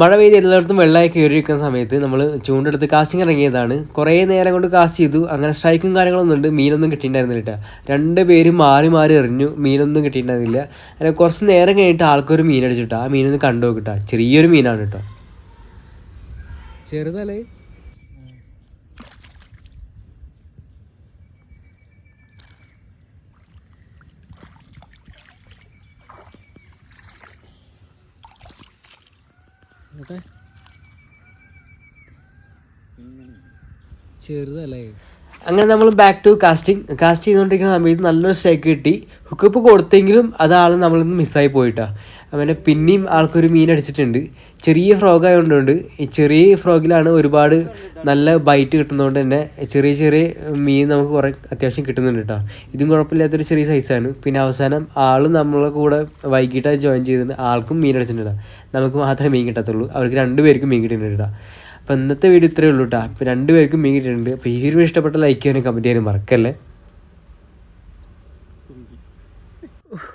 മഴ പെയ്ത് എല്ലായിടത്തും വെള്ളമായി കയറി വയ്ക്കുന്ന സമയത്ത് നമ്മൾ ചൂണ്ടെടുത്ത് കാസ്റ്റിംഗ് ഇറങ്ങിയതാണ്. കുറേ നേരം കൊണ്ട് കാസ്റ്റ് ചെയ്തു. അങ്ങനെ സ്ട്രൈക്കും കാര്യങ്ങളൊന്നും ഉണ്ട്. മീനൊന്നും കിട്ടിയിട്ടുണ്ടായിരുന്നില്ല കേട്ടോ. രണ്ട് പേര് മാറി മാറി എറിഞ്ഞു. മീനൊന്നും കിട്ടിയിട്ടുണ്ടായിരുന്നില്ല. അങ്ങനെ കുറച്ച് നേരം കഴിഞ്ഞിട്ട് ആൾക്കൊരു മീൻ ആ മീനൊന്ന് കണ്ടു നോക്കിട്ടാ ചെറിയൊരു മീനാണ് കേട്ടോ ചെറുതല്ലേ? ചെറുതല്ലേ? അങ്ങനെ നമ്മൾ ബാക്ക് ടു കാസ്റ്റിംഗ് കാസ്റ്റ് ചെയ്തുകൊണ്ടിരിക്കുന്ന സമയത്ത് നല്ലൊരു സ്ട്രൈക്ക് കിട്ടി. ഹുക്കപ്പ് കൊടുത്തെങ്കിലും അത് ആൾ നമ്മളിൽ മിസ്സായി പോയിട്ടാ. അങ്ങനെ പിന്നെയും ആൾക്കൊരു മീൻ അടിച്ചിട്ടുണ്ട്. ചെറിയ ഫ്രോഗ് ആയതുകൊണ്ട് ഈ ചെറിയ ഫ്രോഗിലാണ് ഒരുപാട് നല്ല ബൈറ്റ് കിട്ടുന്നതുകൊണ്ട് തന്നെ ചെറിയ ചെറിയ മീൻ നമുക്ക് കുറേ അത്യാവശ്യം കിട്ടുന്നുണ്ട് കേട്ടോ ഇതും കുഴപ്പമില്ലാത്തൊരു ചെറിയ സൈസാണ് പിന്നെ അവസാനം ആൾ നമ്മളെ കൂടെ വൈകിട്ടായി ജോയിൻ ചെയ്തിട്ടുണ്ട് ആൾക്കും മീൻ അടിച്ചിട്ടുണ്ട്. നമുക്ക് മാത്രമേ മീൻ കിട്ടത്തുള്ളൂ. അവർക്ക് രണ്ടുപേർക്കും മീൻ കിട്ടിയിട്ടുണ്ട്. കേട്ടോ അപ്പം ഇന്നത്തെ വീഡിയോ ഇത്രയേ ഉള്ളൂ കേട്ടോ അപ്പം രണ്ടുപേർക്കും മീൻ കിട്ടിയിട്ടുണ്ട്. അപ്പോൾ ഈ ഒരു ഇഷ്ടപ്പെട്ട ലൈക്ക് ചെയ്യാനും കമന്റ് ചെയ്യാനും മറക്കല്ലേ?